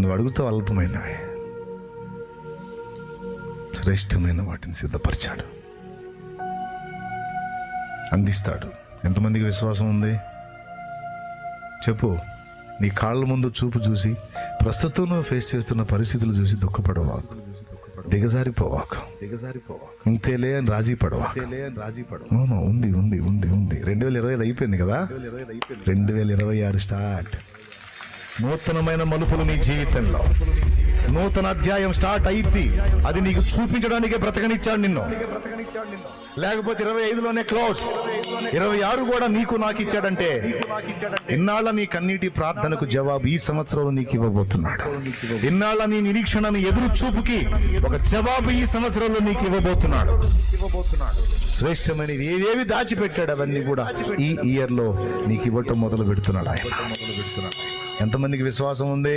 నువ్వు అడుగుతావు అల్పమైనవి. శ్రేష్టమైన వాటిని సిద్ధపరిచాడు. అందిస్తాడు. ఎంతమందికి విశ్వాసం ఉంది? చెప్పు. నీ కాళ్ళ ముందు చూపు చూసి ప్రస్తుతం నువ్వు ఫేస్ చేస్తున్న పరిస్థితులు చూసి దుఃఖపడవాకు. దిగజారిపోవాకు. ఇంతేలే అని రాజీ పడవాకు. అవును, ఉంది ఉంది ఉంది ఉంది. రెండు వేల ఇరవై ఐదు అయిపోయింది కదా? రెండు వేల ఇరవై ఆరు స్టార్ట్. నూతనమైన మలుపులు నీ జీవితంలో. నూతన అధ్యాయం స్టార్ట్ అయింది అది నీకు చూపించడానికే బ్రతకనిచ్చాడు నిన్ను. లేకపోతే ఇరవై ఐదులోనే క్లోజ్. ఇరవై ఆరు కూడా నీకు నాకు ఇచ్చాడంటే ఇన్నాళ్ళ నీ కన్నీటి ప్రార్థనకు జవాబు ఈ సంవత్సరంలో నీకు ఇవ్వబోతున్నాడు. ఇన్నాళ్ళ నీ నిరీక్షణను ఎదురు చూపుకి ఒక జవాబు ఈ సంవత్సరంలో నీకు ఇవ్వబోతున్నాడు. శ్రేష్టమైనవి ఏవేవి దాచిపెట్టాడు అవన్నీ కూడా ఈ ఇయర్లో నీకు ఇవ్వటం మొదలు పెడుతున్నాడు ఆయన. ఎంతమందికి విశ్వాసం ఉంది?